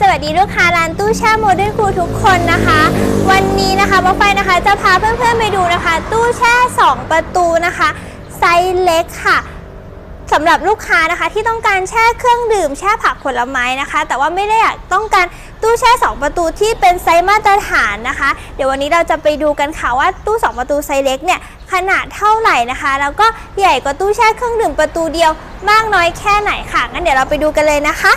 สวัสดีลูกค้าร้านตู้แช่โมเดิร์นครูทุกคนนะคะ วันนี้นะคะบ๊อกไฟนะคะจะพาเพื่อนๆไปดูนะคะ ตู้แช่ 2 ประตูนะคะ ไซส์เล็กค่ะสำหรับลูกค้านะคะที่ต้องการแช่เครื่องดื่มแช่ผักผลไม้นะคะ แต่ว่าไม่ได้อยากต้องการตู้แช่ 2 ประตูที่เป็นไซส์มาตรฐานนะคะ เดี๋ยววันนี้เราจะไปดูกันค่ะว่าตู้ 2 ประตูไซส์เล็กเนี่ยขนาดเท่าไหร่นะคะ แล้วก็ใหญ่กว่าตู้แช่เครื่องดื่มประตูเดียวมากน้อยแค่ไหนค่ะงั้นเดี๋ยวเราไปดูกันเลยนะคะ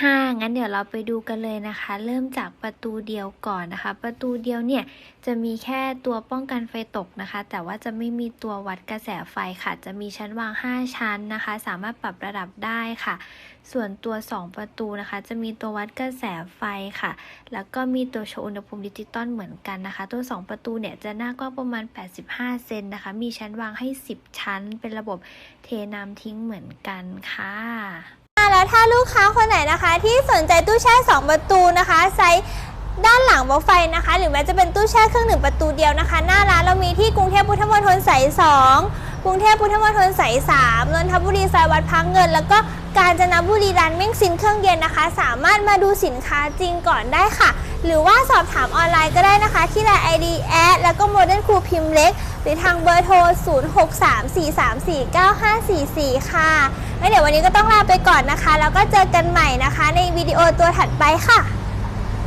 ค่ะ งั้นเดี๋ยวเราไปดูกันเลยนะคะ เริ่มจากประตูเดียวก่อนนะคะ ประตูเดียวเนี่ยจะมีแค่ตัวป้องกันไฟตกนะคะ แต่ว่าจะไม่มีตัววัดกระแสไฟค่ะ จะมีชั้นวาง 5 ชั้นนะคะ สามารถปรับระดับได้ค่ะ ส่วนตัว 2 ประตูนะคะ จะมีตัววัดกระแสไฟค่ะ แล้วก็มีตัวโชว์อุณหภูมิดิจิตอลเหมือนกันนะคะ ตัว 2 ประตูเนี่ยจะหน้ากว้างประมาณ 85 เซนนะคะ มีชั้นวางให้ 10 ชั้น เป็นระบบเทน้ำทิ้งเหมือนกันค่ะ แล้วถ้าลูกค้าคนไหนนะคะ ที่สนใจตู้แช่ 2 ประตูนะคะไซส์ด้านหลังบล็อกไฟนะคะ หรือแม้จะเป็นตู้แช่เครื่องหนึ่งประตูเดียวนะคะ หน้าร้านเรามีที่กรุงเทพพุทธมณฑลสาย2กรุงเทพพุทธมณฑลสาย3นนทบุรีซอยวัดพังเงิน แล้วก็กาญจนบุรีร้านเม่งซินเครื่องเย็นนะคะ สามารถมาดูสินค้าจริงก่อนได้ค่ะ หรือว่าสอบถามออนไลน์ก็ได้นะคะ ที่ไลน์ ID แอดแล้วก็โมเดิร์นครูพิมพ์เล็ก หรือทางเบอร์โทร 0634349544 ค่ะแล้วเดี๋ยววันนี้ก็ต้องลาไปก่อนนะคะ แล้วก็เจอกันใหม่นะคะ ในวิดีโอตัวถัดไปค่ะ